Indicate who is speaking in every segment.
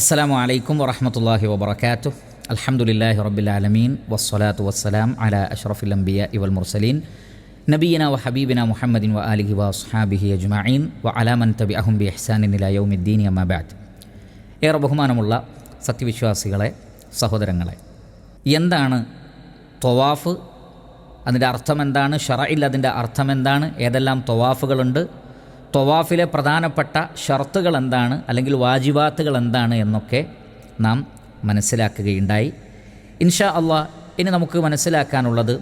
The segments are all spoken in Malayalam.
Speaker 1: അസ്സലാമു അലൈക്കും വറഹമത്തല്ലാഹി വബർക്കാത്തു അൽഹംദുലില്ലാഹി റബ്ബിൽ ആലമീൻ. വസ്സലാത്തു വസ്സലാം അല അഷ്റഫുൽ അംബിയ ഇവൽ മുർസലീൻ. നബീന വ ഹബീബിന മുഹമ്മദിൻ വ ആലിഹി വസ്ഹാബിഹി അജ്മീൻ വ അലാമൻ തബി അഹും ബി ഇഹ്സാനിൻ ഇലാ യൗമിദ്ദീൻ അമ്മാബാദ് ഏറെ ബഹുമാനമുള്ള സത്യവിശ്വാസികളെ സഹോദരങ്ങളെ എന്താണ് തൊവാഫ്? അതിന്റെ അർത്ഥം എന്താണ് ഷറയിൽ അതിന്റെ അർത്ഥം എന്താണ് ഏതെല്ലാം തൊവാഫുകളുണ്ട്? തൊവാഫിലെ പ്രധാനപ്പെട്ട ഷർത്തുകൾ എന്താണ് അല്ലെങ്കിൽ വാജിബാത്തുകൾ എന്താണ് എന്നൊക്കെ നാം മനസ്സിലാക്കുകയുണ്ടായി. ഇൻഷാ അള്ളാഹ് ഇനി നമുക്ക് മനസ്സിലാക്കാനുള്ളത്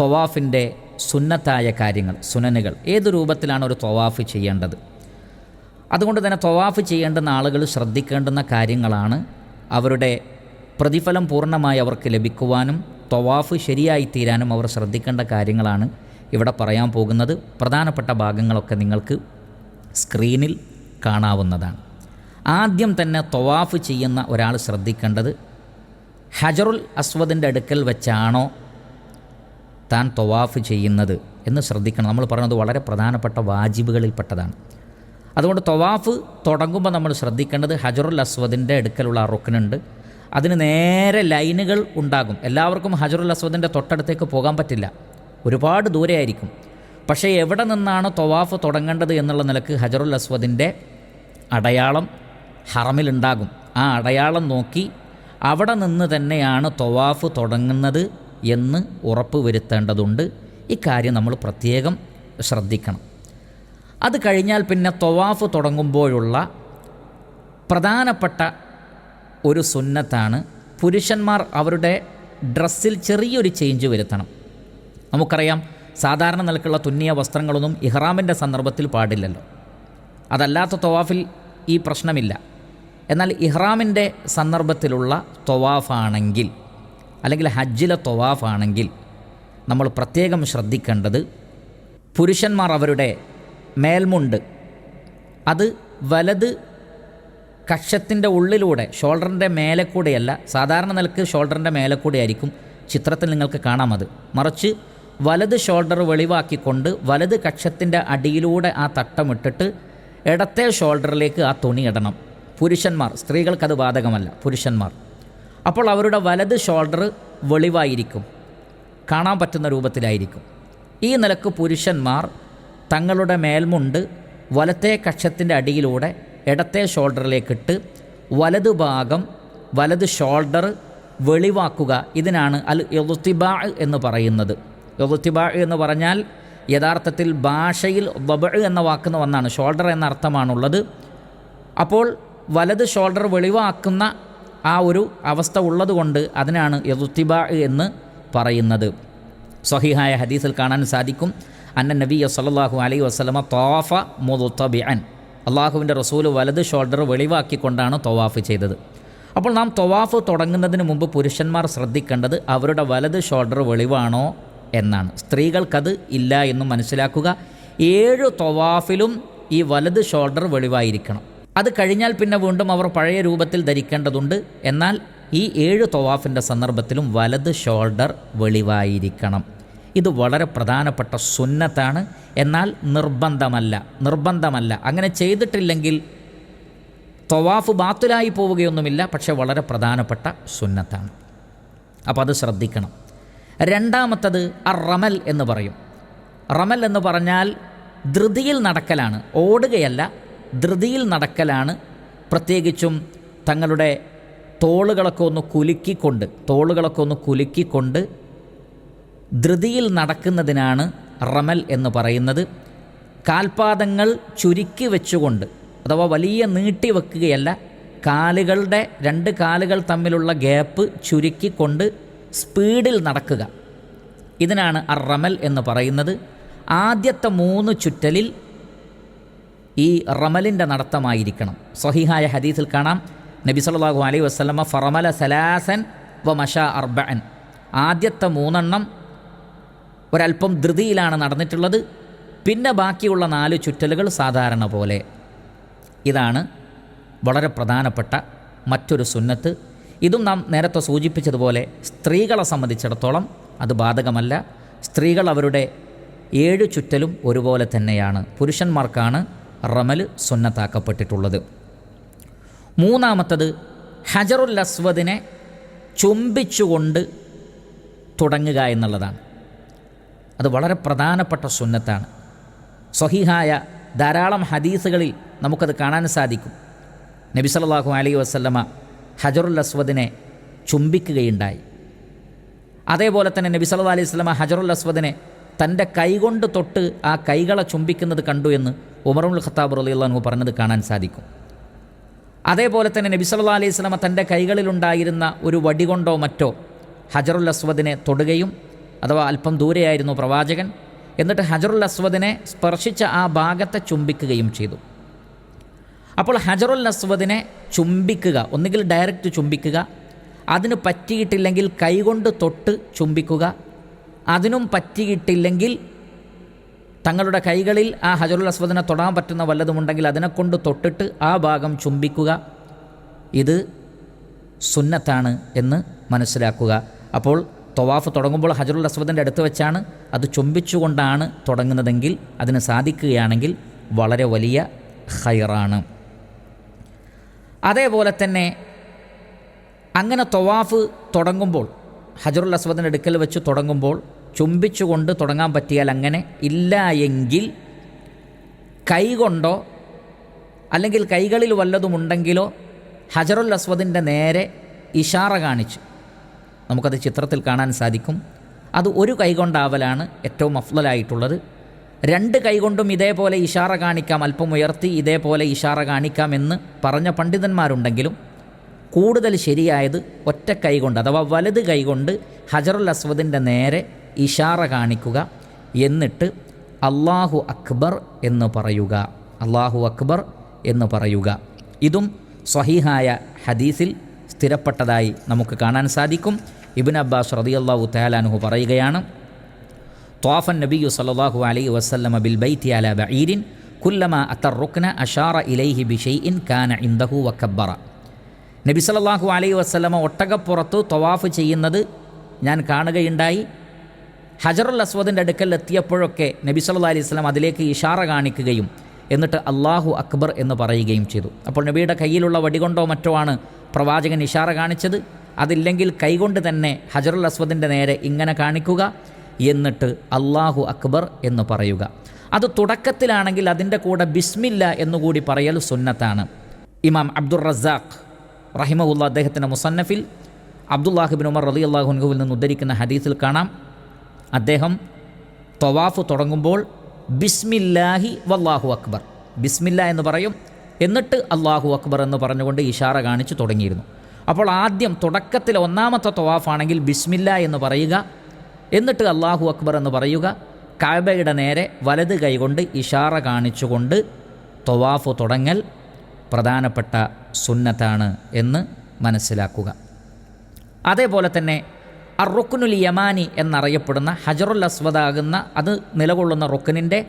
Speaker 1: തൊവാഫിന്റെ സുന്നത്തായ കാര്യങ്ങൾ സുനനുകൾ. ഏത് രൂപത്തിലാണ് ഒരു തൊവാഫ് ചെയ്യേണ്ടത്? അതുകൊണ്ട് തന്നെ തൊവാഫ് ചെയ്യേണ്ടുന്ന ആളുകൾ ശ്രദ്ധിക്കേണ്ടുന്ന കാര്യങ്ങളാണ് അവരുടെ പ്രതിഫലം പൂർണമായി അവർക്ക് ലഭിക്കുവാനും തൊവാഫ് ശരിയായി തീരാനും അവർ ശ്രദ്ധിക്കേണ്ട കാര്യങ്ങളാണ് ഇവിടെ പറയാൻ പോകുന്നത്. പ്രധാനപ്പെട്ട ഭാഗങ്ങളൊക്കെ നിങ്ങൾക്ക് സ്ക്രീനിൽ കാണാവുന്നതാണ്. ആദ്യം തന്നെ തൊവാഫ് ചെയ്യുന്ന ഒരാൾ ശ്രദ്ധിക്കേണ്ടത് ഹജറുൽ അസ്വദിന്റെ അടുക്കൽ വെച്ചാണോ താൻ തൊവാഫ് ചെയ്യുന്നത് എന്ന് ശ്രദ്ധിക്കണം. നമ്മൾ പറയുന്നത് വളരെ പ്രധാനപ്പെട്ട വാജിബുകളിൽപ്പെട്ടതാണ്. അതുകൊണ്ട് തൊവാഫ് തുടങ്ങുമ്പോൾ നമ്മൾ ശ്രദ്ധിക്കേണ്ടത് ഹജറുൽ അസ്വദിന്റെ അടുക്കലുള്ള റുക്കനുണ്ട് അതിന് നേരെ ലൈനുകൾ ഉണ്ടാകും. എല്ലാവർക്കും ഹജറുൽ അസ്വദിന്റെ തൊട്ടടുത്തേക്ക് പോകാൻ പറ്റില്ല. ഒരുപാട് ദൂരെ ആയിരിക്കും പക്ഷേ എവിടെ നിന്നാണ് തൊവാഫ് തുടങ്ങേണ്ടത് എന്നുള്ള നിലയ്ക്ക് ഹജറുൽ അസ്വദിന്റെ അടയാളം ഹറമിലുണ്ടാകും. ആ അടയാളം നോക്കി അവിടെ നിന്ന് തന്നെയാണ് തൊവാഫ് തുടങ്ങുന്നത് എന്ന് ഉറപ്പ് വരുത്തേണ്ടതുണ്ട്. ഇക്കാര്യം നമ്മൾ പ്രത്യേകം ശ്രദ്ധിക്കണം. അത് കഴിഞ്ഞാൽ പിന്നെ തൊവാഫ് തുടങ്ങുമ്പോഴുള്ള പ്രധാനപ്പെട്ട ഒരു സുന്നത്താണ് പുരുഷന്മാർ അവരുടെ ഡ്രസ്സിൽ ചെറിയൊരു ചേഞ്ച് വരുത്തണം. നമുക്കറിയാം സാധാരണ നിലക്കുള്ള തുന്നിയ വസ്ത്രങ്ങളൊന്നും ഇഹ്റാമിന്റെ സന്ദർഭത്തിൽ പാടില്ലല്ലോ. അതല്ലാത്ത തൊവാഫിൽ ഈ പ്രശ്നമില്ല. എന്നാൽ ഇഹ്റാമിന്റെ സന്ദർഭത്തിലുള്ള തൊവാഫാണെങ്കിൽ അല്ലെങ്കിൽ ഹജ്ജിലെ തൊവാഫാണെങ്കിൽ നമ്മൾ പ്രത്യേകം ശ്രദ്ധിക്കേണ്ടത് പുരുഷന്മാർ അവരുടെ മേൽമുണ്ട്. അത് വലത് കക്ഷത്തിന്റെ ഉള്ളിലൂടെ ഷോൾഡറിന്റെ മേലെ കൂടെയല്ല സാധാരണ നിലയ്ക്ക് ഷോൾഡറിന്റെ മേലെ കൂടെ ആയിരിക്കും ചിത്രത്തിൽ നിങ്ങൾക്ക് കാണാം അത്. മറിച്ച് വലത് ഷോൾഡർ വെളിവാക്കിക്കൊണ്ട് വലത് കക്ഷത്തിന്റെ അടിയിലൂടെ ആ തട്ടമിട്ടിട്ട് ഇടത്തെ ഷോൾഡറിലേക്ക് ആ തുണി ഇടണം. പുരുഷന്മാർ സ്ത്രീകൾക്കത് ബാധകമല്ല പുരുഷന്മാർ. അപ്പോൾ അവരുടെ വലത് ഷോൾഡർ വെളിവായിരിക്കും കാണാൻ പറ്റുന്ന രൂപത്തിലായിരിക്കും. ഈ നിലയ്ക്ക് പുരുഷന്മാർ തങ്ങളുടെ മേൽമുണ്ട് വലത്തെ കക്ഷത്തിന്റെ അടിയിലൂടെ ഇടത്തെ ഷോൾഡറിലേക്കിട്ട് വലതു ഭാഗം വലത് ഷോൾഡർ വെളിവാക്കുക. ഇതിനാണ് അൽ എളുത്തിബാ എന്ന് പറയുന്നത്. എളുത്തിബാ എന്ന് പറഞ്ഞാൽ യഥാർത്ഥത്തിൽ ഭാഷയിൽ ബബ് എന്ന വാക്കുന്ന വന്നാണ് ഷോൾഡർ എന്ന അർത്ഥമാണുള്ളത്. അപ്പോൾ വലത് ഷോൾഡർ വെളിവാക്കുന്ന ആ ഒരു അവസ്ഥ ഉള്ളതുകൊണ്ട് അതിനാണ് എളുത്തിബാ എന്ന് പറയുന്നത്. സ്വഹിഹായ ഹദീസിൽ കാണാൻ സാധിക്കും അന്ന നബി സല്ലാഹു അലൈ വസ്ലമ തോഫ മുതുത്തബിഅൻ അള്ളാഹുവിന്റെ റസൂൽ വലത് ഷോൾഡർ വെളിവാക്കിക്കൊണ്ടാണ് തൊവാഫ് ചെയ്തത്. അപ്പോൾ നാം തൊവാഫ് തുടങ്ങുന്നതിന് മുമ്പ് പുരുഷന്മാർ ശ്രദ്ധിക്കേണ്ടത് അവരുടെ വലത് ഷോൾഡർ വെളിവാണോ എന്നാണ്. സ്ത്രീകൾക്കത് ഇല്ല എന്നും മനസ്സിലാക്കുക. ഏഴ് തൊവാഫിലും ഈ വലത് ഷോൾഡർ വെളിവായിരിക്കണം. അത് കഴിഞ്ഞാൽ പിന്നെ വീണ്ടും അവർ പഴയ രൂപത്തിൽ ധരിക്കേണ്ടതുണ്ട്. എന്നാൽ ഈ ഏഴ് തൊവാഫിന്റെ സന്ദർഭത്തിലും വലത് ഷോൾഡർ വെളിവായിരിക്കണം. ഇത് വളരെ പ്രധാനപ്പെട്ട സുന്നത്താണ്. എന്നാൽ നിർബന്ധമല്ല. നിർബന്ധമല്ല. അങ്ങനെ ചെയ്തിട്ടില്ലെങ്കിൽ തൊവാഫ് ബാത്തുലായി പോവുകയൊന്നുമില്ല. പക്ഷേ വളരെ പ്രധാനപ്പെട്ട സുന്നത്താണ്. അപ്പോൾ അത് ശ്രദ്ധിക്കണം. രണ്ടാമത്തത് അ റമൽ എന്ന് പറയും. റമൽ എന്ന് പറഞ്ഞാൽ ധൃതിയിൽ നടക്കലാണ്. ഓടുകയല്ല ധൃതിയിൽ നടക്കലാണ്. പ്രത്യേകിച്ചും തങ്ങളുടെ തോളുകളൊക്കെ ഒന്ന് കുലുക്കിക്കൊണ്ട് തോളുകളൊക്കെ ഒന്ന് കുലുക്കിക്കൊണ്ട് ധൃതിയിൽ നടക്കുന്നതിനാണ് റമൽ എന്ന് പറയുന്നത്. കാൽപാദങ്ങൾ ചുരുക്കി വെച്ചുകൊണ്ട് അഥവാ വലിയ നീട്ടി വെക്കുകയല്ല കാലുകളുടെ രണ്ട് കാലുകൾ തമ്മിലുള്ള ഗ്യാപ്പ് ചുരുക്കിക്കൊണ്ട് സ്പീഡിൽ നടക്കുക. ഇതിനാണ് അർ റമൽ എന്ന് പറയുന്നത്. ആദ്യത്തെ മൂന്ന് ചുറ്റലിൽ ഈ റമലിന്റെ നടത്തമായിരിക്കണം. സഹിഹായ ഹദീസിൽ കാണാം. നബി സല്ലാഹു അലൈഹി വസ്ലമ ഫറമല സലാസൻ വ മഷ അർബൻ ആദ്യത്തെ മൂന്നെണ്ണം ഒരല്പം ധൃതിയിലാണ് നടന്നിട്ടുള്ളത്. പിന്നെ ബാക്കിയുള്ള നാല് ചുറ്റലുകൾ സാധാരണ പോലെ. ഇതാണ് വളരെ പ്രധാനപ്പെട്ട മറ്റൊരു സുന്നത്ത്. ഇതും നാം നേരത്തെ സൂചിപ്പിച്ചതുപോലെ സ്ത്രീകളെ സംബന്ധിച്ചിടത്തോളം അത് ബാധകമല്ല. സ്ത്രീകൾ അവരുടെ ഏഴ് ചുറ്റലും ഒരുപോലെ തന്നെയാണ്. പുരുഷന്മാർക്കാണ് റമൽ സുന്നത്താക്കപ്പെട്ടിട്ടുള്ളത്. മൂന്നാമത്തത് ഹജറുൽ അസ്വദിനെ ചുംബിച്ചുകൊണ്ട് തുടങ്ങുക എന്നുള്ളതാണ്. അത് വളരെ പ്രധാനപ്പെട്ട സുന്നത്താണ്. സ്വഹിഹായ ധാരാളം ഹദീസുകളിൽ നമുക്കത് കാണാൻ സാധിക്കും. നബി സല്ലല്ലാഹു അലൈഹി വസല്ലമ ഹജറുൽ അസ്വദിനെ ചുംബിക്കുകയുണ്ടായി. അതേപോലെ തന്നെ നബി സല്ലല്ലാഹു അലൈഹി സ്വലമ ഹജറുൽ അസ്വദിനെ തന്റെ കൈകൊണ്ട് തൊട്ട് ആ കൈകളെ ചുംബിക്കുന്നത് കണ്ടു എന്ന് ഉമറുൽ ഖത്താബ് റളിയല്ലാഹു പറഞ്ഞത് കാണാൻ സാധിക്കും. അതേപോലെ തന്നെ നബി സല്ലല്ലാഹു അലൈഹി സ്വലമ തന്റെ കൈകളിലുണ്ടായിരുന്ന ഒരു വടി കൊണ്ടോ മറ്റോ ഹജറുൽ അസ്വദിനെ തൊടുകയും അഥവാ അല്പം ദൂരെയായിരുന്നു പ്രവാചകൻ എന്നിട്ട് ഹജറുൽ അസ്വദിനെ സ്പർശിച്ച ആ ഭാഗത്തെ ചുംബിക്കുകയും ചെയ്തു. അപ്പോൾ ഹജറുൽ നസ്വദിനെ ചുംബിക്കുക ഒന്നുകിൽ ഡയറക്റ്റ് ചുംബിക്കുക അതിന് പറ്റിയിട്ടില്ലെങ്കിൽ കൈകൊണ്ട് തൊട്ട് ചുംബിക്കുക അതിനും പറ്റിയിട്ടില്ലെങ്കിൽ തങ്ങളുടെ കൈകളിൽ ആ ഹജറുൽ അസ്വദിനെ തൊടാൻ പറ്റുന്ന വല്ലതുമുണ്ടെങ്കിൽ അതിനെക്കൊണ്ട് തൊട്ടിട്ട് ആ ഭാഗം ചുംബിക്കുക. ഇത് സുന്നത്താണ് എന്ന് മനസ്സിലാക്കുക. അപ്പോൾ തൊവാഫ് തുടങ്ങുമ്പോൾ ഹജറുൽ അസ്വദിന്റെ അടുത്ത് വെച്ചാണ് അത് ചുംബിച്ചുകൊണ്ടാണ് തുടങ്ങുന്നതെങ്കിൽ അതിന് സാധിക്കുകയാണെങ്കിൽ വളരെ വലിയ ഹൈറാണ് അതേപോലെ തന്നെ അങ്ങനെ തൊവാഫ് തുടങ്ങുമ്പോൾ ഹജറുൽ അസ്വദിന്റെ അടുക്കൽ വെച്ച് തുടങ്ങുമ്പോൾ ചുംബിച്ചുകൊണ്ട് തുടങ്ങാൻ പറ്റിയാൽ അങ്ങനെ ഇല്ല എങ്കിൽ കൈകൊണ്ടോ അല്ലെങ്കിൽ കൈകളിൽ വല്ലതുമുണ്ടെങ്കിലോ ഹജറുൽ അസ്വദിന്റെ നേരെ ഇഷാറ കാണിച്ച് നമുക്കത് ചിത്രത്തിൽ കാണാൻ സാധിക്കും. അത് ഒരു കൈകൊണ്ടാവലാണ് ഏറ്റവും അഫ്ലലായിട്ടുള്ളത് രണ്ട് കൈകൊണ്ടും ഇതേപോലെ ഇഷാറ കാണിക്കാം അല്പം ഉയർത്തി ഇതേപോലെ ഇഷാറ കാണിക്കാം എന്ന് പറഞ്ഞ പണ്ഡിതന്മാരുണ്ടെങ്കിലും കൂടുതൽ ശരിയായത് ഒറ്റ കൈകൊണ്ട് അഥവാ വലത് കൈകൊണ്ട് ഹജറുൽ അസ്വദിന്റെ നേരെ ഇഷാറ കാണിക്കുക എന്നിട്ട് അള്ളാഹു അക്ബർ എന്ന് പറയുക. അള്ളാഹു അക്ബർ എന്ന് പറയുക. ഇതും സ്വഹീഹായ ഹദീസിൽ സ്ഥിരപ്പെട്ടതായി നമുക്ക് കാണാൻ സാധിക്കും. ഇബിൻ അബ്ബാസ് റതിയല്ലാഹു തയാലാനുഹു പറയുകയാണ് ത്വാഫൻ നബിയു സല്ലല്ലാഹു അലൈഹി വസല്ലമ ബിൽ ബൈത്തി അല ബഈരിൻ കുല്ലമ അത്തർ റുക്ന അഷാറ ഇലൈഹി ബിഷൈഇൻ കാന ഇൻദഹു വക്കബ്ബറ നബി സല്ലല്ലാഹു അലൈഹി വസല്ലമ ഒട്ടകപ്പുറത്ത് ത്വവാഫ് ചെയ്യുന്നത് ഞാൻ കാണുകയുണ്ടായി. ഹജറുൽ അസ്വദിന്റെ അടുക്കൽ എത്തിയപ്പോഴൊക്കെ നബി സല്ലല്ലാഹു അലൈഹി വസല്ലം അതിലേക്ക് ഇഷാറ കാണിക്കുകയും എന്നിട്ട് അള്ളാഹു അക്ബർ എന്ന് പറയുകയും ചെയ്തു. അപ്പോൾ നബിയുടെ കയ്യിലുള്ള വടികൊണ്ടോ മറ്റോ ആണ് പ്രവാചകൻ ഇഷാറ കാണിച്ചത്. അതില്ലെങ്കിൽ കൈകൊണ്ട് തന്നെ ഹജറുൽ അസ്വദിന്റെ നേരെ ഇങ്ങനെ കാണിക്കുക. എന്നിട്ട് അള്ളാഹു അക്ബർ എന്ന് പറയുക. അത് തുടക്കത്തിലാണെങ്കിൽ അതിന്റെ കൂടെ ബിസ്മില്ല എന്നുകൂടി പറയൽ സുന്നത്താണ്. ഇമാം അബ്ദുർ റസാഖ് റഹിമഹുല്ല അദ്ദേഹത്തിന്റെ മുസന്നഫിൽ അബ്ദുല്ലാഹിബിൻ ഉമർ റലി അള്ളാഹുൻഹുവിൽ നിന്ന് ഉദ്ധരിക്കുന്ന ഹദീസിൽ കാണാം. അദ്ദേഹം തൊവാഫ് തുടങ്ങുമ്പോൾ ബിസ്മില്ലാഹി വല്ലാഹു അക്ബർ. ബിസ്മില്ല എന്ന് പറയും. എന്നിട്ട് അള്ളാഹു അക്ബർ എന്ന് പറഞ്ഞുകൊണ്ട് ഇഷാറ കാണിച്ച് തുടങ്ങിയിരുന്നു. അപ്പോൾ ആദ്യം തുടക്കത്തിൽ ഒന്നാമത്തെ തൊവാഫാണെങ്കിൽ ബിസ്മില്ല എന്ന് പറയുക. എന്നിട്ട് അള്ളാഹു അക്ബർ എന്ന് പറയുക കാബയുടെ നേരെ വലത് കൈകൊണ്ട് ഇഷാറ കാണിച്ചുകൊണ്ട് തൊവാഫ് തുടങ്ങൽ പ്രധാനപ്പെട്ട സുന്നത്താണ് എന്ന് മനസ്സിലാക്കുക. അതേപോലെ തന്നെ അർ റുക്കുനുൽ യമാനി എന്നറിയപ്പെടുന്ന ഹജറുൽ അസ്വദാകുന്ന അത് നിലകൊള്ളുന്ന റുക്കനിന്റെ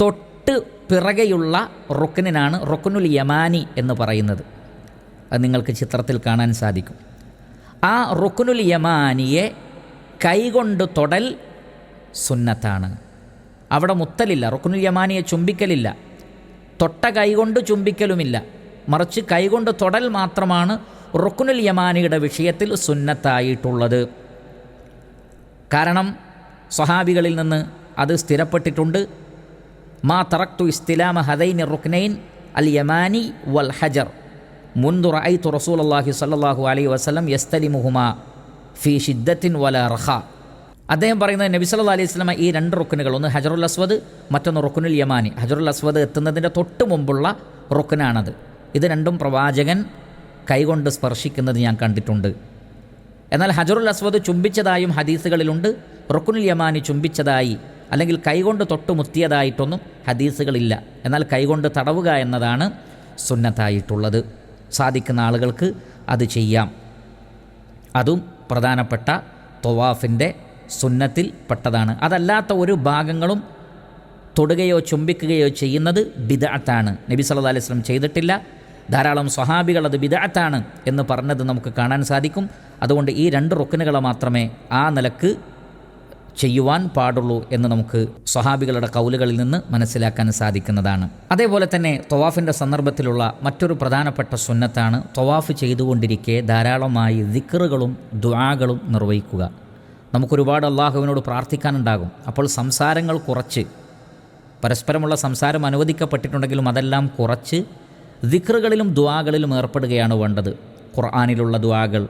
Speaker 1: തൊട്ട് പിറകെയുള്ള റുക്കനിനാണ് റുക്കുനുൽ യമാനി എന്ന് പറയുന്നത്. അത് നിങ്ങൾക്ക് ചിത്രത്തിൽ കാണാൻ സാധിക്കും. ആ റുക്കുനുൽ യമാനിയെ കൈകൊണ്ട് തൊടൽ സുന്നത്താണ്. അവിടെ മുത്തലില്ല റുക്കുനുൽ യമാനിയെ ചുംബിക്കലില്ല. തൊട്ട കൈകൊണ്ട് ചുംബിക്കലുമില്ല. മറിച്ച് കൈകൊണ്ട് തൊടൽ മാത്രമാണ് റുക്കുനുൽ യമാനിയുടെ വിഷയത്തിൽ സുന്നത്തായിട്ടുള്ളത്. കാരണം സ്വഹാബികളിൽ നിന്ന് അത് സ്ഥിരപ്പെട്ടിട്ടുണ്ട്. മാ തറക്തു ഇസ്തിലാമ ഹദൈൻ റുക്നൈൻ അൽ യമാനി വൽ ഹജർ. മുൻതുറ ഐ തുറസൂൽ അള്ളാഹി സല്ലാഹു അലൈ വസ്ലം യസ്തലിമുഹുമ. ഫി ഷിദ്ദത്തിൻ വല റഹ അദ്ദേഹം പറയുന്നത് നബി സല്ലാ അലൈഹി സ്വലമ ഈ രണ്ട് റുക്കനുകൾ ഒന്ന് ഹജറുൽ അസ്വദ് മറ്റൊന്ന് റുക്കുനുൽ യമാനി. ഹജറുൽ അസ്വദ് എത്തുന്നതിന്റെ തൊട്ട് മുമ്പുള്ള റുക്കനാണത് ഇത് രണ്ടും പ്രവാചകൻ കൈകൊണ്ട് സ്പർശിക്കുന്നത് ഞാൻ കണ്ടിട്ടുണ്ട്. എന്നാൽ ഹജറുൽ അസ്വദ് ചുംബിച്ചതായും ഹദീസുകളിലുണ്ട്. റുക്കുനുൽ യമാനി ചുംബിച്ചതായി അല്ലെങ്കിൽ കൈകൊണ്ട് തൊട്ട് മുത്തിയതായിട്ടൊന്നും ഹദീസുകളില്ല. എന്നാൽ കൈകൊണ്ട് തടവുക എന്നതാണ് സുന്നത്തായിട്ടുള്ളത്. സാധിക്കുന്ന ആളുകൾക്ക് അത് ചെയ്യാം. അതും പ്രധാനപ്പെട്ട തൊവാഫിന്റെ സുന്നത്തിൽ പെട്ടതാണ്. അതല്ലാത്ത ഒരു ഭാഗങ്ങളും തൊടുകയോ ചുംബിക്കുകയോ ചെയ്യുന്നത് ബിദാത്താണ് നബി സല്ലു അലൈഹി സ്വലം ചെയ്തിട്ടില്ല. ധാരാളം സ്വഹാബികൾ അത് ബിദാത്താണ് എന്ന് പറഞ്ഞത് നമുക്ക് കാണാൻ സാധിക്കും. അതുകൊണ്ട് ഈ രണ്ട് റുക്കനുകളെ മാത്രമേ ആ നിലയ്ക്ക് ചെയ്യുവാൻ പാടുള്ളൂ എന്ന് നമുക്ക് സ്വഹാബികളുടെ കൗലുകളിൽ നിന്ന് മനസ്സിലാക്കാൻ സാധിക്കുന്നതാണ്. അതേപോലെ തന്നെ തൊവാഫിന്റെ സന്ദർഭത്തിലുള്ള മറ്റൊരു പ്രധാനപ്പെട്ട സുന്നത്താണ് തൊവാഫ് ചെയ്തുകൊണ്ടിരിക്കെ ധാരാളമായി ദിക്കറുകളും ദ്വാകളും നിർവഹിക്കുക. നമുക്കൊരുപാട് അള്ളാഹുവിനോട് പ്രാർത്ഥിക്കാനുണ്ടാകും. അപ്പോൾ സംസാരങ്ങൾ കുറച്ച്. പരസ്പരമുള്ള സംസാരം അനുവദിക്കപ്പെട്ടിട്ടുണ്ടെങ്കിലും അതെല്ലാം കുറച്ച്. ദിക്റുകളിലും ദ്വാകളിലും ഏർപ്പെടുകയാണ് വേണ്ടത്. ഖുർആാനിലുള്ള ദ്വാകൾ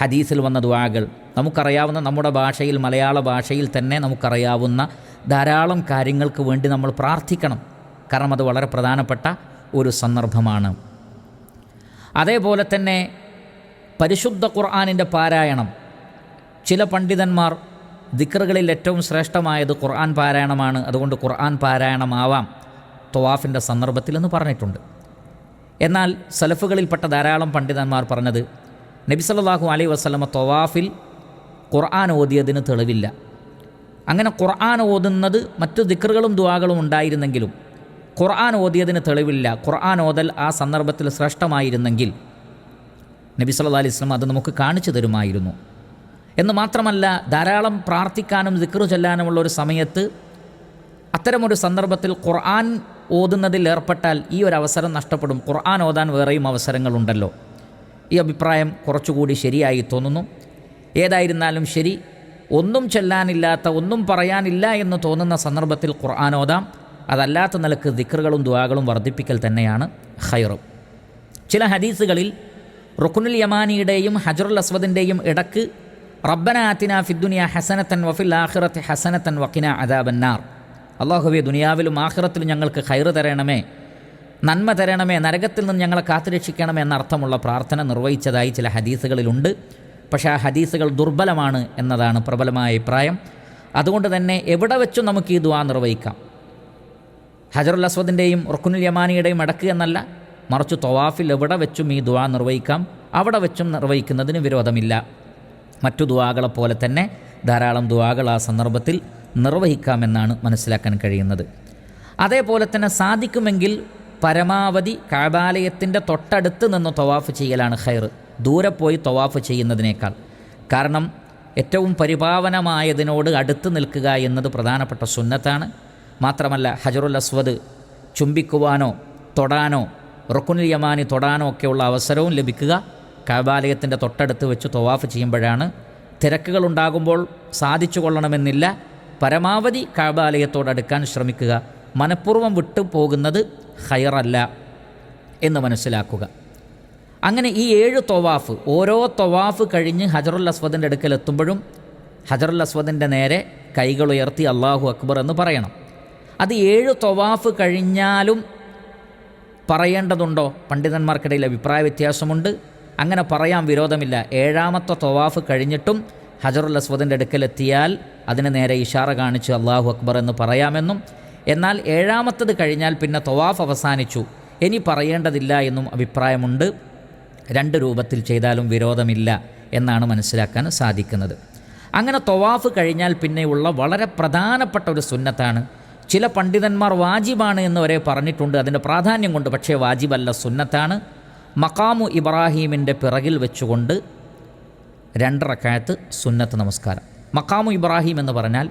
Speaker 1: ഹദീസിൽ വന്ന ദുവാകൾ നമുക്കറിയാവുന്ന നമ്മുടെ ഭാഷയിൽ മലയാള ഭാഷയിൽ തന്നെ നമുക്കറിയാവുന്ന ധാരാളം കാര്യങ്ങൾക്ക് വേണ്ടി നമ്മൾ പ്രാർത്ഥിക്കണം. കാരണം അത് വളരെ പ്രധാനപ്പെട്ട ഒരു സന്ദർഭമാണ്. അതേപോലെ തന്നെ പരിശുദ്ധ ഖുർആാനിന്റെ പാരായണം. ചില പണ്ഡിതന്മാർ ദിക്റുകളിൽ ഏറ്റവും ശ്രേഷ്ഠമായത് ഖുർആൻ പാരായണമാണ്. അതുകൊണ്ട് ഖുർആൻ പാരായണമാവാം തൊവാഫിന്റെ സന്ദർഭത്തിൽ എന്ന് പറഞ്ഞിട്ടുണ്ട്. എന്നാൽ സലഫുകളിൽപ്പെട്ട ധാരാളം പണ്ഡിതന്മാർ പറഞ്ഞത് നബി സല്ലല്ലാഹു അലൈഹി വസല്ലമ തൊവാഫിൽ ഖുർആൻ ഓതിയതിന് തെളിവില്ല. അങ്ങനെ ഖുർആൻ ഓതുന്നത് മറ്റു ദിക്കറുകളും ദുവാകളും ഉണ്ടായിരുന്നെങ്കിലും ഖുർആൻ ഓതിയതിന് തെളിവില്ല. ഖുർആൻ ഓതൽ ആ സന്ദർഭത്തിൽ ശ്രേഷ്ഠമായിരുന്നെങ്കിൽ നബി സല്ലല്ലാഹു അലൈഹി സ്വലം അത് നമുക്ക് കാണിച്ചു തരുമായിരുന്നു. എന്ന് മാത്രമല്ല ധാരാളം പ്രാർത്ഥിക്കാനും ദിക്റു ചൊല്ലാനുമുള്ള ഒരു സമയത്ത് അത്തരമൊരു സന്ദർഭത്തിൽ ഖുർആൻ ഓതുന്നതിൽ ഏർപ്പെട്ടാൽ ഈ ഒരു അവസരം നഷ്ടപ്പെടും. ഖുർആൻ ഓതാൻ വേറെയും അവസരങ്ങളുണ്ടല്ലോ. ഈ അഭിപ്രായം കുറച്ചുകൂടി ശരിയായി തോന്നുന്നു. ഏതായിരുന്നാലും ശരി ഒന്നും ചെല്ലാനില്ലാത്ത ഒന്നും പറയാനില്ല എന്ന് തോന്നുന്ന സന്ദർഭത്തിൽ ഖുർആാനോദാം അതല്ലാത്ത നിലയ്ക്ക് ദിക്റുകളും ദുവാകളും വർദ്ധിപ്പിക്കൽ തന്നെയാണ് ഹൈറും ചില ഹദീസുകളിൽ റുക്കുനുൽ യമാനിയുടെയും ഹജറുൽ അസ്വദിന്റെയും ഇടയ്ക്ക് റബ്ബന ആത്തിന ഫിദ്ദുനിയ ഹസനത്തൻ വഫിൽ ആഖിറത്ത് ഹസനത്തൻ വക്കിന അദാബന്നാർ അള്ളാഹുവെ ദുനിയാവിലും ആഖിറത്തിലും ഞങ്ങൾക്ക് ഹൈറ് തരണമേ. നന്മ തരണമേ നരകത്തിൽ നിന്ന് ഞങ്ങളെ കാത്തുരക്ഷിക്കണമേ എന്നർത്ഥമുള്ള പ്രാർത്ഥന നിർവഹിച്ചതായി ചില ഹദീസുകളിലുണ്ട്. പക്ഷേ ആ ഹദീസുകൾ ദുർബലമാണ് എന്നതാണ് പ്രബലമായ അഭിപ്രായം. അതുകൊണ്ട് തന്നെ എവിടെ വെച്ചും നമുക്ക് ഈ ദുവാ നിർവഹിക്കാം. ഹജറുൽ അസ്വദിന്റെയും റുക്കുനുൽ യമാനിയുടെയും അടക്ക് എന്നല്ല മറിച്ച് തൊവാഫിൽ എവിടെ വെച്ചും ഈ ദുവാ നിർവഹിക്കാം അവിടെ വെച്ചും നിർവഹിക്കുന്നതിന് വിരോധമില്ല. മറ്റു ദുആകളെ പോലെ തന്നെ ധാരാളം ദുവാകൾ ആ സന്ദർഭത്തിൽ നിർവഹിക്കാമെന്നാണ് മനസ്സിലാക്കാൻ കഴിയുന്നത്. അതേപോലെ തന്നെ സാധിക്കുമെങ്കിൽ പരമാവധി കാബാലയത്തിന്റെ തൊട്ടടുത്ത് നിന്ന് തവാഫ് ചെയ്യലാണ് ഖൈർ. ദൂരെ പോയി തവാഫ് ചെയ്യുന്നതിനേക്കാൾ. കാരണം ഏറ്റവും പരിപാവനമായതിനോട് അടുത്ത് നിൽക്കുക എന്നത് പ്രധാനപ്പെട്ട സുന്നത്താണ്. മാത്രമല്ല ഹജറുൽ അസ്വദ് ചുംബിക്കുവാനോ തൊടാനോ റുക്കുനുൽ യമാനി തൊടാനോ ഒക്കെയുള്ള അവസരവും ലഭിക്കുക കാബാലയത്തിന്റെ തൊട്ടടുത്ത് വെച്ച് തൊവാഫ് ചെയ്യുമ്പോഴാണ്. തിരക്കുകൾ ഉണ്ടാകുമ്പോൾ സാധിച്ചു കൊള്ളണമെന്നില്ല. പരമാവധി കാബാലയത്തോടടുക്കാൻ ശ്രമിക്കുക. മനഃപൂർവം വിട്ടു പോകുന്നത് ഹയറല്ല എന്ന് മനസ്സിലാക്കുക. അങ്ങനെ ഈ ഏഴ് തൊവാഫ് ഓരോ തൊവാഫ് കഴിഞ്ഞ് ഹജറുൽ അസ്വദിന്റെ അടുക്കൽ എത്തുമ്പോഴും ഹജറുൽ അസ്വദിന്റെ നേരെ കൈകൾ ഉയർത്തി അള്ളാഹു അക്ബർ എന്ന് പറയണം. അത് ഏഴ് തൊവാഫ് കഴിഞ്ഞാലും പറയേണ്ടതുണ്ടോ? പണ്ഡിതന്മാർക്കിടയിൽ അഭിപ്രായ വ്യത്യാസമുണ്ട്. അങ്ങനെ പറയാൻ വിരോധമില്ല. ഏഴാമത്തെ തൊവാഫ് കഴിഞ്ഞിട്ടും ഹജറുൽ അസ്വദിന്റെ അടുക്കലെത്തിയാൽ അതിന് നേരെ ഇഷാറ കാണിച്ച് അള്ളാഹു അക്ബർ എന്ന് പറയാമെന്നും എന്നാൽ ഏഴാമത്തത് കഴിഞ്ഞാൽ പിന്നെ തൊവാഫ് അവസാനിച്ചു. ഇനി പറയേണ്ടതില്ല എന്നും അഭിപ്രായമുണ്ട്. രണ്ട് രൂപത്തിൽ ചെയ്താലും വിരോധമില്ല എന്നാണ് മനസ്സിലാക്കാൻ സാധിക്കുന്നത്. അങ്ങനെ തൊവാഫ് കഴിഞ്ഞാൽ പിന്നെയുള്ള വളരെ പ്രധാനപ്പെട്ട ഒരു സുന്നത്താണ്. ചില പണ്ഡിതന്മാർ വാജിബാണ് എന്ന് വരെ പറഞ്ഞിട്ടുണ്ട്. അതിന്റെ പ്രാധാന്യം കൊണ്ട് പക്ഷേ വാജിബല്ല സുന്നത്താണ്. മക്കാമു ഇബ്രാഹീമിന്റെ പിറകിൽ വെച്ചുകൊണ്ട് രണ്ടറക്കായത്ത് സുന്നത്ത് നമസ്കാരം. മക്കാമു ഇബ്രാഹിം എന്ന് പറഞ്ഞാൽ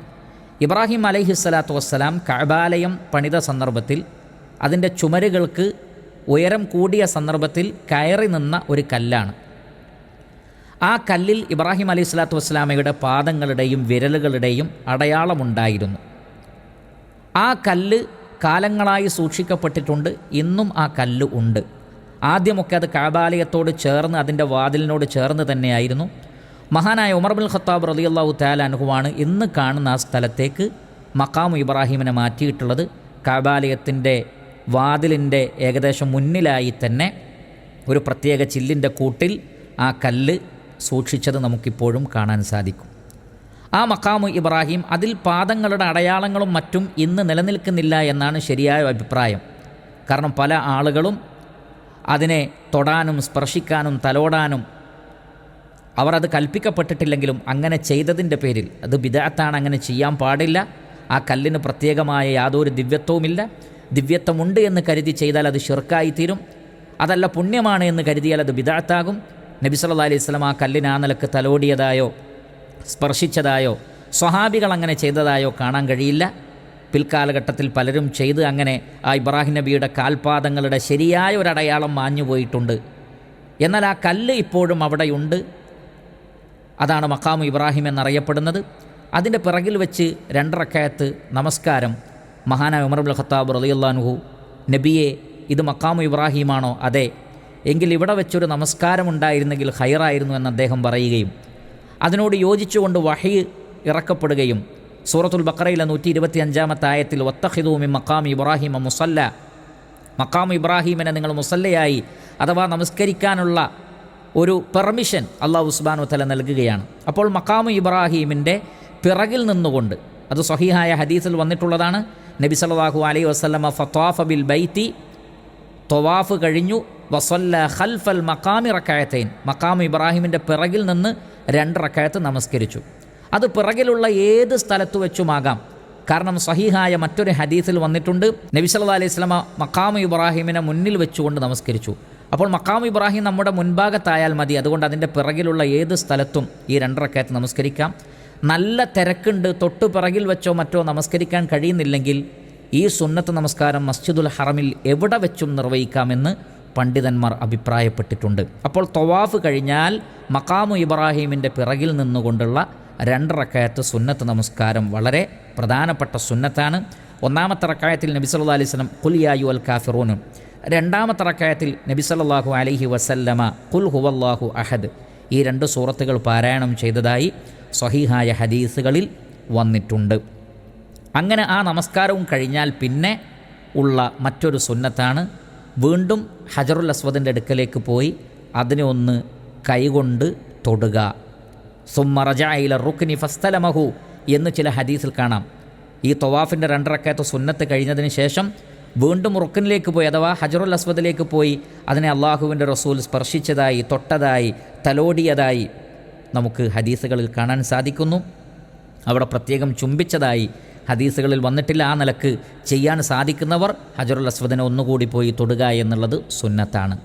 Speaker 1: ഇബ്രാഹിം അലൈഹി സ്വലാത്തു വസ്സലാം കഅബാലയം പണിത സന്ദർഭത്തിൽ അതിന്റെ ചുമരുകൾക്ക് ഉയരം കൂടിയ സന്ദർഭത്തിൽ കയറി നിന്ന ഒരു കല്ലാണ്. ആ കല്ലിൽ ഇബ്രാഹിം അലൈഹി സ്വലാത്തു വസ്സലാമയുടെ പാദങ്ങളുടെയും വിരലുകളുടെയും അടയാളമുണ്ടായിരുന്നു. ആ കല്ല് കാലങ്ങളായി സൂക്ഷിക്കപ്പെട്ടിട്ടുണ്ട്. ഇന്നും ആ കല്ല് ഉണ്ട്. ആദ്യമൊക്കെ അത് കാബാലയത്തോട് ചേർന്ന് അതിന്റെ വാതിലിനോട് ചേർന്ന് തന്നെയായിരുന്നു. മഹാനായ ഉമർ ബിൻ ഖത്താബ് തആല അനുഹുവാണ് ഇന്ന് കാണുന്ന ആ സ്ഥലത്തേക്ക് മക്കാമു ഇബ്രാഹിമിനെ മാറ്റിയിട്ടുള്ളത്. കാബാലയത്തിന്റെ വാതിലിന്റെ ഏകദേശം മുന്നിലായി തന്നെ ഒരു പ്രത്യേക ചില്ലിന്റെ കൂട്ടിൽ ആ കല്ല് സൂക്ഷിച്ചത് നമുക്കിപ്പോഴും കാണാൻ സാധിക്കും. ആ മക്കാമു ഇബ്രാഹിം അതിൽ പാദങ്ങളുടെ അടയാളങ്ങളും മറ്റും ഇന്ന് നിലനിൽക്കുന്നില്ല എന്നാണ് ശരിയായ അഭിപ്രായം. കാരണം പല ആളുകളും അതിനെ തൊടാനും സ്പർശിക്കാനും തലോടാനും അവർ അത് കൽപ്പിക്കപ്പെട്ടിട്ടില്ലെങ്കിലും അങ്ങനെ ചെയ്തതിന്റെ പേരിൽ അത് ബിദാത്താണ് അങ്ങനെ ചെയ്യാൻ പാടില്ല. ആ കല്ലിന് പ്രത്യേകമായ യാതൊരു ദിവ്യത്വവുമില്ല. ദിവ്യത്വമുണ്ട് എന്ന് കരുതി ചെയ്താൽ അത് ഷിർക്കായി തീരും അതല്ല പുണ്യമാണ് എന്ന് കരുതിയാൽ അത് ബിദാത്താകും നബി സല്ലാ അലൈഹി സ്വലം ആ കല്ലിന് ആ നിലയ്ക്ക് തലോടിയതായോ സ്പർശിച്ചതായോ സ്വഹാബികൾ അങ്ങനെ ചെയ്തതായോ കാണാൻ കഴിയില്ല. പിൽക്കാലഘട്ടത്തിൽ പലരും ചെയ്ത് അങ്ങനെ ആ ഇബ്രാഹിം നബിയുടെ കാൽപാദങ്ങളുടെ ശരിയായ ഒരടയാളം മാഞ്ഞുപോയിട്ടുണ്ട്. മാഞ്ഞു പോയിട്ടുണ്ട് എന്നാൽ ആ കല്ല് ഇപ്പോഴും അവിടെയുണ്ട്. അതാണ് മക്കാമു ഇബ്രാഹിം എന്നറിയപ്പെടുന്നത്. അതിന്റെ പിറകിൽ വെച്ച് രണ്ടറക്കയത്ത് നമസ്കാരം. മഹാനായ ഉമർബുൽ ഖത്താബ് റലിയുല്ലാൻഹു നബിയെ ഇത് മക്കാമു ഇബ്രാഹിമാണോ? അതെ. എങ്കിൽ ഇവിടെ വെച്ചൊരു നമസ്കാരം ഉണ്ടായിരുന്നെങ്കിൽ ഹൈറായിരുന്നു എന്ന് അദ്ദേഹം പറയുകയും അതിനോട് യോജിച്ചുകൊണ്ട് വഹി ഇറക്കപ്പെടുകയും സൂറത്തുൽ ബക്കറയിലെ നൂറ്റി ഇരുപത്തി അഞ്ചാമത്തെ ആയത്തിൽ ഒത്തഹിദൂമി മക്കാം ഇബ്രാഹിം മുസല്ല. മക്കാം ഇബ്രാഹിമിനെ നിങ്ങൾ മുസല്ലയായി അഥവാ നമസ്കരിക്കാനുള്ള ഒരു പെർമിഷൻ അള്ളാഹു ഉസ്ബാനു തല നൽകുകയാണ്. അപ്പോൾ മക്കാമു ഇബ്രാഹീമിന്റെ പിറകിൽ നിന്നുകൊണ്ട് അത് സഹിഹായ ഹദീസിൽ വന്നിട്ടുള്ളതാണ് നബി സല്ലല്ലാഹു അലൈഹി വസല്ലമ ഫത്വാഫ ബിൽ ബൈത്തി തൊവാഫ് കഴിഞ്ഞു വസല്ല ഖൽഫൽ മക്കാമി റക്കായത്തൈൻ മക്കാമു ഇബ്രാഹിമിന്റെ പിറകിൽ നിന്ന് രണ്ട് റക്കായത്ത് നമസ്കരിച്ചു. അത് പിറകിലുള്ള ഏത് സ്ഥലത്ത് വെച്ചുമാകാം? കാരണം സഹിഹായ മറ്റൊരു ഹദീസിൽ വന്നിട്ടുണ്ട് നബി സല്ലാ അലൈഹി സ്വലമ മക്കാമു ഇബ്രാഹിമിനെ മുന്നിൽ വെച്ചുകൊണ്ട് നമസ്കരിച്ചു. അപ്പോൾ മക്കാം ഇബ്രാഹിം നമ്മുടെ മുൻഭാഗത്തായാൽ മതി. അതുകൊണ്ട് അതിന്റെ പിറകിലുള്ള ഏത് സ്ഥലത്തും ഈ രണ്ടറക്കയത്ത് നമസ്കരിക്കാം. നല്ല തിരക്കുണ്ട്. തൊട്ടു പിറകിൽ വെച്ചോ മറ്റോ നമസ്കരിക്കാൻ കഴിയുന്നില്ലെങ്കിൽ ഈ സുന്നത്ത് നമസ്കാരം മസ്ജിദുൽ ഹറമിൽ എവിടെ വെച്ചും നിർവഹിക്കാമെന്ന് പണ്ഡിതന്മാർ അഭിപ്രായപ്പെട്ടിട്ടുണ്ട്. അപ്പോൾ തൊവാഫ് കഴിഞ്ഞാൽ മക്കാമു ഇബ്രാഹീമിന്റെ പിറകിൽ നിന്നുകൊണ്ടുള്ള രണ്ടറക്കായത്ത് സുന്നത്ത് നമസ്കാരം വളരെ പ്രധാനപ്പെട്ട സുന്നത്താണ്. ഒന്നാമത്തെ റക്കായത്തിൽ നബി സല്ലല്ലാഹു അലൈഹി വസല്ലം കുലിയായു അൽ കാഫിറൂനും രണ്ടാമത്തെ റക്കായത്തിൽ നബി സല്ലാഹു അലൈഹി വസല്ലമ കുൽ ഹുവല്ലാഹു അഹദ്. ഈ രണ്ട് സൂറത്തുകൾ പാരായണം ചെയ്തതായി സ്വഹീഹായ ഹദീസുകളിൽ വന്നിട്ടുണ്ട്. അങ്ങനെ ആ നമസ്കാരവും കഴിഞ്ഞാൽ പിന്നെ ഉള്ള മറ്റൊരു സുന്നത്താണ് വീണ്ടും ഹജറുൽ അസ്വദിന്റെ അടുക്കലേക്ക് പോയി അതിനെ ഒന്ന് കൈകൊണ്ട് തൊടുക. സുമ്മറജായില റുക്നി ഫസ്തലമഹു എന്ന് ചില ഹദീസിൽ കാണാം. ഈ തൊവാഫിന്റെ രണ്ടറക്കയത്ത് സുന്നത്ത് കഴിഞ്ഞതിന് ശേഷം വീണ്ടും റുക്കനിലേക്ക് പോയി അഥവാ ഹജറുൽ അസ്വദിലേക്ക് പോയി അതിനെ അള്ളാഹുവിന്റെ റസൂൽ സ്പർശിച്ചതായി തൊട്ടതായി തലോടിയതായി നമുക്ക് ഹദീസുകളിൽ കാണാൻ സാധിക്കുന്നു. അവിടെ പ്രത്യേകം ചുംബിച്ചതായി ഹദീസുകളിൽ വന്നിട്ടില്ല ആ നിലയ്ക്ക് ചെയ്യാൻ സാധിക്കുന്നവർ ഹജറുൽ അസ്വദിനെ ഒന്നുകൂടി പോയി തൊടുക എന്നുള്ളത് സുന്നത്താണ്.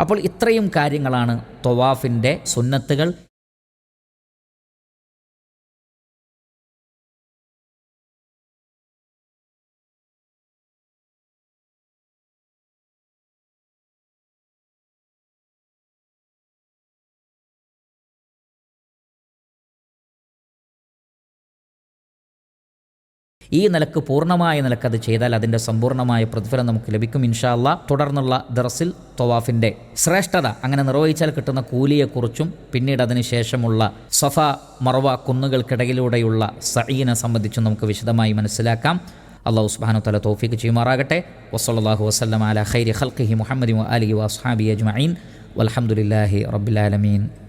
Speaker 1: അപ്പോൾ ഇത്രയും കാര്യങ്ങളാണ് തൊവാഫിന്റെ സുന്നത്തുകൾ ഈ നിലയ്ക്ക് പൂർണമായ നിലയ്ക്ക് അത് ചെയ്താൽ അതിന്റെ സമ്പൂർണമായ പ്രതിഫലം നമുക്ക് ലഭിക്കും ഇൻഷാല്ല തുടർന്നുള്ള ദർസിൽ തൊവാഫിന്റെ ശ്രേഷ്ഠത അങ്ങനെ നിർവഹിച്ചാൽ കിട്ടുന്ന കൂലിയെക്കുറിച്ചും പിന്നീട് അതിന് ശേഷമുള്ള സഫ മറവ കുന്നുകൾക്കിടയിലൂടെയുള്ള സഈനെ സംബന്ധിച്ചും നമുക്ക് വിശദമായി മനസ്സിലാക്കാം. അള്ളാഹു സുബാനു തല തോഫിക്ക് ചെയ്യുമാറാകട്ടെ. വസ്ലാഹു വസ്ലം അല ഖൈരി ഖൽഖിഹി മുഹമ്മദി അലി വസ്ഹാബി അജ്മീൻ വലഹമുല്ലാഹി റബ്ബിൽ ആലമീൻ.